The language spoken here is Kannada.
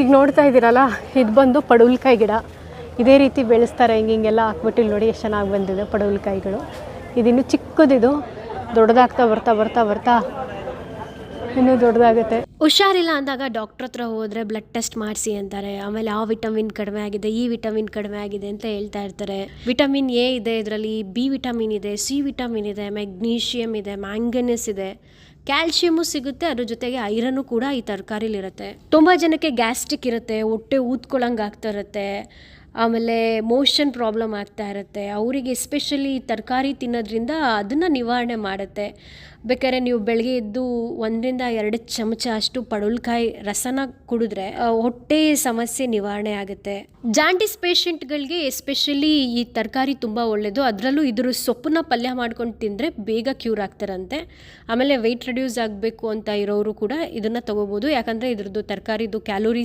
ಈಗ ನೋಡ್ತಾ ಇದ್ದೀರಲ್ಲ, ಇದು ಬಂದು ಪಡುವಲ್ಕಾಯಿ ಗಿಡ. ಇದೇ ರೀತಿ ಬೆಳೆಸ್ತಾರೆ, ಹಿಂಗೆ ಹಿಂಗೆಲ್ಲ ಹಾಕ್ಬಿಟ್ಟು ಇಲ್ಲಿ ನೋಡಿ, ಎಷ್ಟು ಚೆನ್ನಾಗಿ ಬಂದಿದೆ ಪಡುವಲ್ಕಾಯಿಗಳು ಇದಿನ್ನು ಚಿಕ್ಕದಿದು, ದೊಡ್ಡದಾಗ್ತಾ ಬರ್ತಾ ಬರ್ತಾ ಬರ್ತಾ ಇನ್ನೂ ದೊಡ್ಡದಾಗುತ್ತೆ. ಹುಷಾರಿಲ್ಲ ಅಂದಾಗ ಡಾಕ್ಟ್ರ್ ಹತ್ರ ಹೋದರೆ ಬ್ಲಡ್ ಟೆಸ್ಟ್ ಮಾಡಿಸಿ ಅಂತಾರೆ. ಆಮೇಲೆ ಆ ವಿಟಮಿನ್ ಕಡಿಮೆ ಆಗಿದೆ, ಈ ವಿಟಮಿನ್ ಕಡಿಮೆ ಆಗಿದೆ ಅಂತ ಹೇಳ್ತಾ ಇರ್ತಾರೆ. ವಿಟಮಿನ್ ಎ ಇದೆ ಇದರಲ್ಲಿ, ಬಿ ವಿಟಮಿನ್ ಇದೆ, ಸಿ ವಿಟಮಿನ್ ಇದೆ ಮೆಗ್ನೀಷಿಯಮ್ ಇದೆ, ಮ್ಯಾಂಗನೀಸ್ ಇದೆ. ಕ್ಯಾಲ್ಶಿಯಮು ಸಿಗುತ್ತೆ, ಅದ್ರ ಜೊತೆಗೆ ಐರನ್ ಕೂಡ ಈ ತರಕಾರಿಲಿರುತ್ತೆ ತುಂಬ ಜನಕ್ಕೆ ಗ್ಯಾಸ್ಟ್ರಿಕ್ ಇರುತ್ತೆ, ಹೊಟ್ಟೆ ಊದ್ಕೊಳಂಗೆ ಆಗ್ತಾ ಇರುತ್ತೆ, ಆಮೇಲೆ ಮೋಷನ್ ಪ್ರಾಬ್ಲಮ್ ಆಗ್ತಾ ಇರುತ್ತೆ. ಅವರಿಗೆ ಎಸ್ಪೆಷಲಿ ತರಕಾರಿ ತಿನ್ನೋದ್ರಿಂದ ಅದನ್ನು ನಿವಾರಣೆ ಮಾಡುತ್ತೆ. ಬೇಕಾದ್ರೆ ನೀವು ಬೆಳಗ್ಗೆ ಎದ್ದು ಒಂದರಿಂದ ಎರಡು ಚಮಚ ಅಷ್ಟು ಪಡುಲ್ಕಾಯಿ ರಸನ ಕುಡಿದ್ರೆ ಹೊಟ್ಟೆ ಸಮಸ್ಯೆ ನಿವಾರಣೆ ಆಗುತ್ತೆ. ಜಾಂಡಿಸ್ ಪೇಷಂಟ್ಗಳಿಗೆ ಎಸ್ಪೆಷಲಿ ಈ ತರಕಾರಿ ತುಂಬ ಒಳ್ಳೆಯದು ಅದರಲ್ಲೂ ಇದ್ರ ಸೊಪ್ಪನ್ನ ಪಲ್ಯ ಮಾಡ್ಕೊಂಡು ತಿಂದರೆ ಬೇಗ ಕ್ಯೂರ್ ಆಗ್ತಾರಂತೆ. ಆಮೇಲೆ ವೆಯ್ಟ್ ರಿಡ್ಯೂಸ್ ಆಗಬೇಕು ಅಂತ ಇರೋರು ಕೂಡ ಇದನ್ನು ತಗೋಬೋದು. ಯಾಕಂದರೆ ಇದ್ರದ್ದು ತರಕಾರಿದು ಕ್ಯಾಲೋರಿ